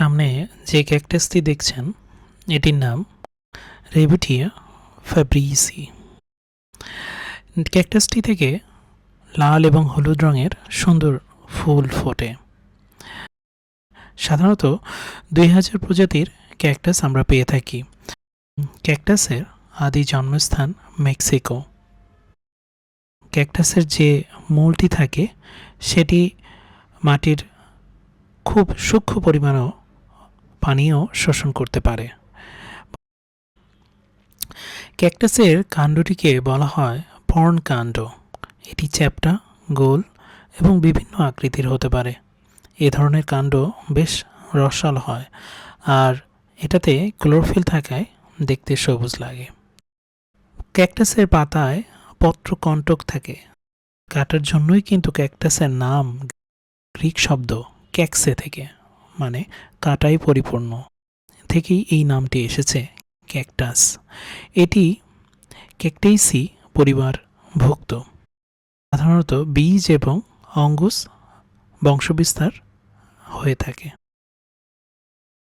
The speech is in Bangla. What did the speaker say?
সামনে যে ক্যাকটাসটি দেখছেন, এটির নাম রেবিটিয়া ফ্যাব্রিসি ক্যাকটাসটি থেকে লাল এবং হলুদ রঙের সুন্দর ফুল ফোটে। সাধারণত দুই হাজার প্রজাতির ক্যাকটাস আমরা পেয়ে থাকি। ক্যাকটাসের আদি জন্মস্থান মেক্সিকো। ক্যাকটাসের যে মূলটি থাকে, সেটি মাটির খুব সূক্ষ্ম পরিমাণও পানিও শোষণ করতে পারে। ক্যাকটাসের কাণ্ডটিকে বলা হয় পর্ন কাণ্ড। এটি চ্যাপ্টা, গোল এবং বিভিন্ন আকৃতির হতে পারে। এ ধরনের কাণ্ড বেশ রসাল হয় আর এটাতে ক্লোরোফিল থাকায় দেখতে সবুজ লাগে। ক্যাকটাসের পাতায় পত্রকণ্টক থাকে। কাটার জন্যই কিন্তু ক্যাকটাসের নাম গ্রিক শব্দ ক্যাক্সে থেকে। মানে কাঁটায় পরিপূর্ণ। থেকেই এই নামটি এসেছে, ক্যাকটাস। এটি ক্যাকটেইসি পরিবারভুক্ত সাধারণত বীজ এবং অঙ্গুস বংশবিস্তার হয়ে থাকে।